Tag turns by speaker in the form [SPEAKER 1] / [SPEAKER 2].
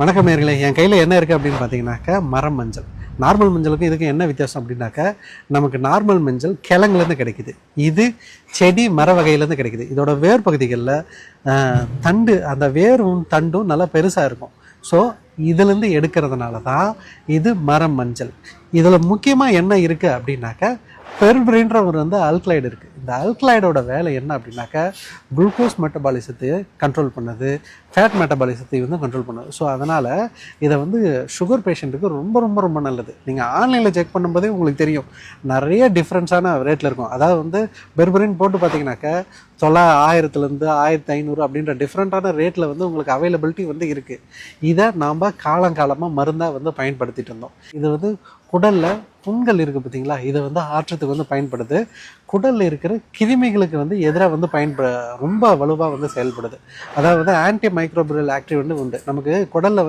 [SPEAKER 1] வணக்கம் நேர்களே. என் கையில் என்ன இருக்குது அப்படின்னு பார்த்தீங்கன்னாக்கா மரம் மஞ்சள். நார்மல் மஞ்சளுக்கும் இதுக்கும் என்ன வித்தியாசம் அப்படின்னாக்கா நமக்கு நார்மல் மஞ்சள் கிழங்குலேருந்து கிடைக்குது. இது செடி மர வகையிலேருந்து கிடைக்குது. இதோட வேர் பகுதிகளில் தண்டு அந்த வேரும் தண்டும் நல்லா பெருசாக இருக்கும். ஸோ இதுலேருந்து எடுக்கிறதுனால தான் இது மரம் மஞ்சள். இதில் முக்கியமாக என்ன இருக்குது அப்படின்னாக்கா பெர்பிரின்ற ஒரு வந்து அல்கலைடு இருக்குது இந்த அல்கலாய்டோட வேலை என்ன அப்படின்னாக்கா குளுக்கோஸ் மெட்டபாலிசத்தை கண்ட்ரோல் பண்ணுது ஃபேட் மெட்டபாலிசத்தை வந்து கண்ட்ரோல் பண்ணுது. ஸோ அதனால் இதை வந்து சுகர் பேஷண்ட்டுக்கு ரொம்ப ரொம்ப ரொம்ப நல்லது. நீங்கள் ஆன்லைனில் செக் பண்ணும்போதே உங்களுக்கு தெரியும். நிறைய டிஃப்ரென்ஸான ரேட்டில் இருக்கும். அதாவது வந்து பெர்பரின் போட்டு பார்த்தீங்கன்னாக்கா தொள்ளா ஆயிரத்துலேருந்து ஆயிரத்தி ஐநூறு அப்படின்ற டிஃப்ரெண்ட்டான ரேட்டில் வந்து உங்களுக்கு அவைலபிலிட்டி வந்து இருக்குது இதை நாம் காலங்காலமாக மருந்தாக வந்து பயன்படுத்திட்டு இருந்தோம். இது வந்து குடலில் புண்கள் இருக்குது பார்த்தீங்களா இதை வந்து ஆற்றத்துக்கு வந்து பயன்படுது. குடலில் இருக்கிற கிருமிகளுக்கு வந்து எதிராக வந்து பயன்ப ரொம்ப வலுவாக வந்து செயல்படுது. அதாவது ஆன்டி மைக்ரோபியல் ஆக்டிவ் வந்து உண்டு. நமக்கு குடலில்